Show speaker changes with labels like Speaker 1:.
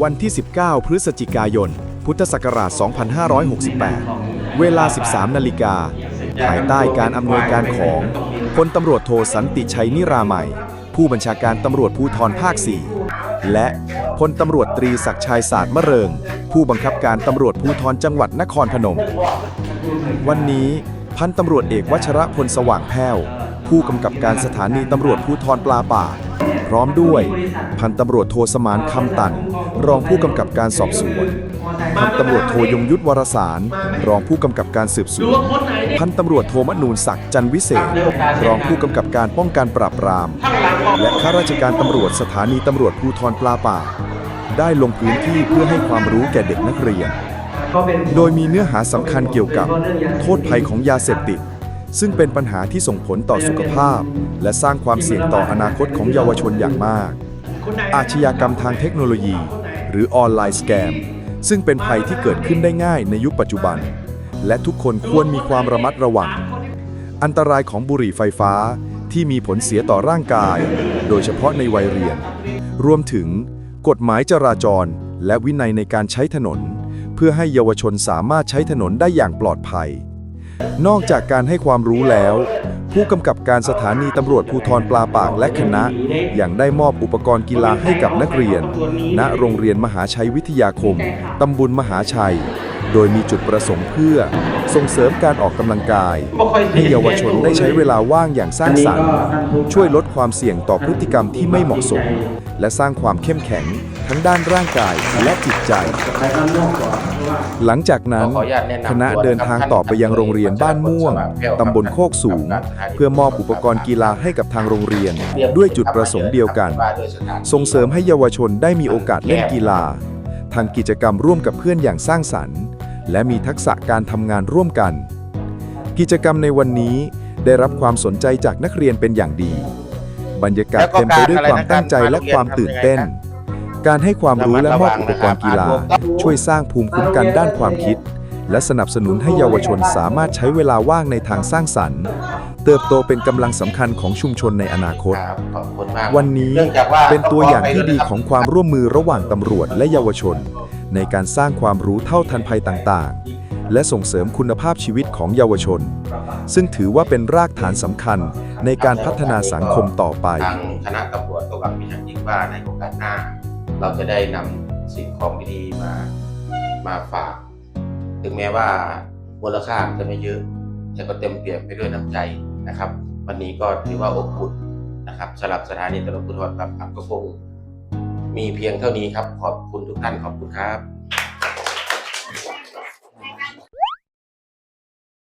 Speaker 1: วันที่ 19 พฤศจิกายน พุทธศักราช 2568 เวลา 13 นาฬิกา ภายใต้การอำนวยการของพลตำรวจโทสันติชัยนิราใหม่ ผู้บัญชาการตำรวจภูธรภาค 4 และพลตำรวจตรีศักชัยศาสตร์มะเริง ผู้บังคับการตำรวจภูธรจังหวัดนครพนม วันนี้พันตำรวจเอกวัชระพลสว่างแพ้ว ผู้กำกับการสถานีตำรวจภูธรปลาป่า ร้อมด้วย พันตำรวจโทสมานคำตัน รองผู้กำกับการสอบสวน พันตำรวจโทยงยุทธวรสาร รองผู้กำกับการสืบสวน พันตำรวจโทมนูนศักดิ์จันวิเศษ รองผู้กำกับการป้องกันปราบปราม และข้าราชการตำรวจสถานีตำรวจภูธรปลาป่า ได้ลงพื้นที่เพื่อให้ความรู้แก่เด็กนักเรียน โดยมีเนื้อหาสำคัญเกี่ยวกับ โทษภัยของยาเสพติด ซึ่งเป็นปัญหาที่ส่งผลต่อสุขภาพ และสร้างความเสี่ยงต่ออนาคตของเยาวชนอย่างมาก อาชญากรรมทางเทคโนโลยี หรือออนไลน์สแกม ซึ่งเป็นภัยที่เกิดขึ้นได้ง่ายในยุคปัจจุบัน และทุกคนควรมีความระมัดระวัง อันตรายของบุหรี่ไฟฟ้าที่มีผลเสียต่อร่างกาย โดยเฉพาะในวัยเรียน รวมถึง กฎหมายจราจร และวินัยในการใช้ถนน เพื่อให้เยาวชนสามารถใช้ถนนได้อย่างปลอดภัย นอกจากการให้ความรู้แล้ว ผู้กำกับการสถานีตำรวจภูธรปลาปากและคณะอย่างได้มอบอุปกรณ์กีฬาให้กับนักเรียน ณโรงเรียนมหาชัยวิทยาคมตำบลมหาชัย โดยมีจุดประสงค์เพื่อ ส่งเสริมการออกกำลังกาย ให้เยาวชนได้ใช้เวลาว่างอย่างสร้างสรรค์ ช่วยลดความเสี่ยงต่อพฤติกรรมที่ไม่เหมาะสม และสร้างความเข้มแข็งทั้งด้านร่างกายและจิต ใจ หลังจากนั้น
Speaker 2: ขออนุญาตแนะนำ
Speaker 1: คณะเดินทางต่อไปยังโรงเรียนบ้านม่วง ตำบลโคกสูง เพื่อมอบอุปกรณ์กีฬาให้กับทางโรงเรียน ด้วยจุดประสงค์เดียวกัน ส่งเสริมให้เยาวชนได้มีโอกาสเล่นกีฬาทางกิจกรรมร่วมกับเพื่อนอย่างสร้างสรรค์ และมีทักษะการทำงานร่วมกัน กิจกรรมในวันนี้ได้รับความสนใจจากนักเรียนเป็นอย่างดี บรรยากาศเต็มไปด้วยความตั้งใจและความตื่นเต้น การให้ความรู้และมอบอุปกรณ์กีฬา ช่วยสร้างภูมิคุ้มกันด้านความคิด และสนับสนุนให้เยาวชนสามารถใช้เวลาว่างในทางสร้างสรรค์ เติบโตเป็นกำลังสำคัญของชุมชนในอนาคต
Speaker 2: ครับขอบคุณมาก
Speaker 1: วันนี้
Speaker 2: นื่องจากว่า
Speaker 1: เป็นตัวอย่างที่ดีของความร่วมมือระหว่างตำรวจและเยาวชน ในการสร้างความรู้เท่าทันภัยต่างๆ และส่งเสริมคุณภาพชีวิตของเยาวชน ซึ่งถือว่าเป็นรากฐานสำคัญในการพัฒนาสังคมต่อไป
Speaker 2: ทางคณะตำรวจก็หวังเป็นอย่างยิ่งว่าในโอกาสหน้า เราจะได้นำสิ่งของดีๆมามาฝาก ถึงแม้ว่ามูลค่าจะไม่เยอะ แต่ก็เต็มเปี่ยมไปด้วยน้ำใจนะครับ วันนี้ก็ถือว่าอบอุ่นนะครับสำหรับสถานีตำรวจภูธรปรับก็คงมีเพียงเท่านี้ครับ ขอบคุณทุกท่านขอบคุณครับ